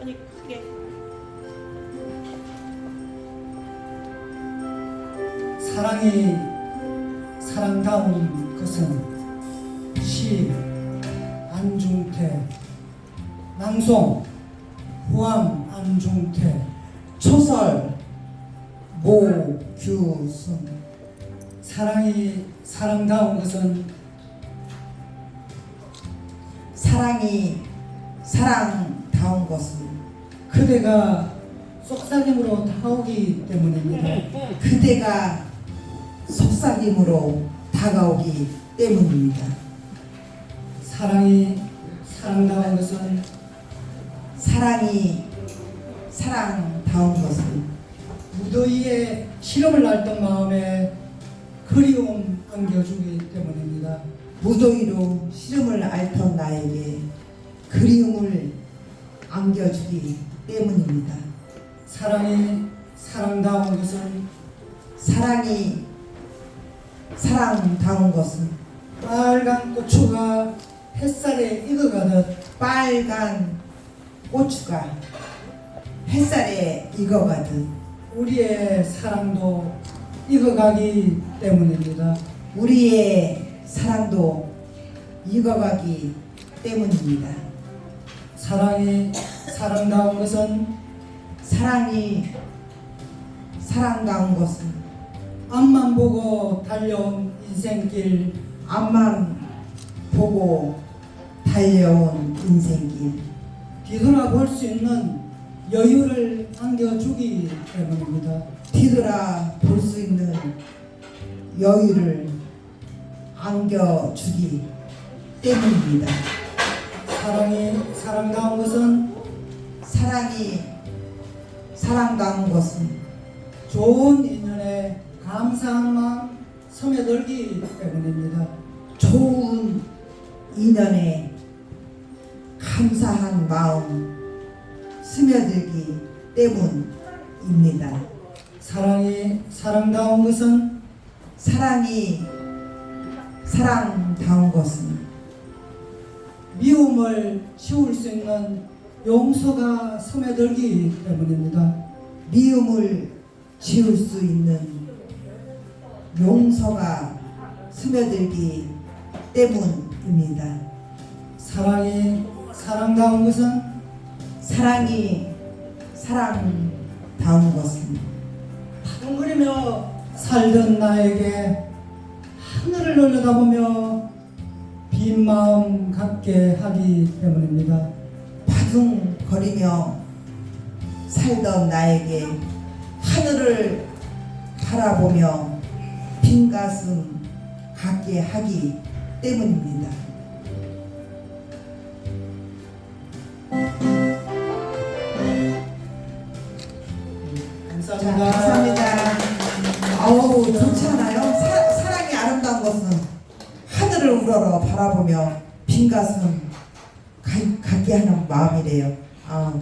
아니 크게. 사랑이 사랑다운 것은 시 안중태 낭송 후암 안중태 초설 모규순 사랑이 사랑다운 것은 사랑이 사랑 다운 것은 그대가 속삭임으로 다가오기 때문입니다. 그대가 속삭임으로 다가오기 때문입니다. 사랑이 사랑다운 것은 사랑이 사랑다운 것은 무더위에 시름을 앓던 마음에 그리움 안겨주기 때문입니다. 무더위로 시름을 앓던 나에게 그리움을 안겨주기 때문입니다. 사랑이 사랑다운 것은 사랑이 사랑다운 것은 빨간 고추가 햇살에 익어가듯 빨간 고추가 햇살에 익어가듯 우리의 사랑도 익어가기 때문입니다. 우리의 사랑도 익어가기 때문입니다. 사랑이 사랑다운 것은 사랑이 사랑다운 것은 앞만 보고 달려온 인생길 앞만 보고 달려온 인생길 뒤돌아볼 수 있는 여유를 안겨주기 때문입니다. 뒤돌아 볼 수 있는 여유를 안겨주기 때문입니다. 사랑이 사랑다운 것은 사랑이 사랑다운 것은 좋은 인연에 감사한 마음 스며들기 때문입니다. 좋은 인연에 감사한 마음 스며들기 때문입니다. 사랑이 사랑다운 것은 사랑이 사랑다운 것은 미움을 지울 수 있는 용서가 스며들기 때문입니다. 미움을 지울 수 있는 용서가 스며들기 때문입니다. 사랑이 사랑다운 것은 사랑이 사랑다운 것은 바둥거리며 살던 나에게 하늘을 올려다보며 빈 마음 갖게 하기 때문입니다. 바둥거리며 살던 나에게 하늘을 바라보며 빈 가슴 갖게 하기 때문입니다. 자, 감사합니다. 감사합니다. 아우 좋지 않아요? 사, 사랑이 아름다운 것은 하늘을 우러러 바라보며 빈 가슴 가- 갖게 하는 마음이래요. 아,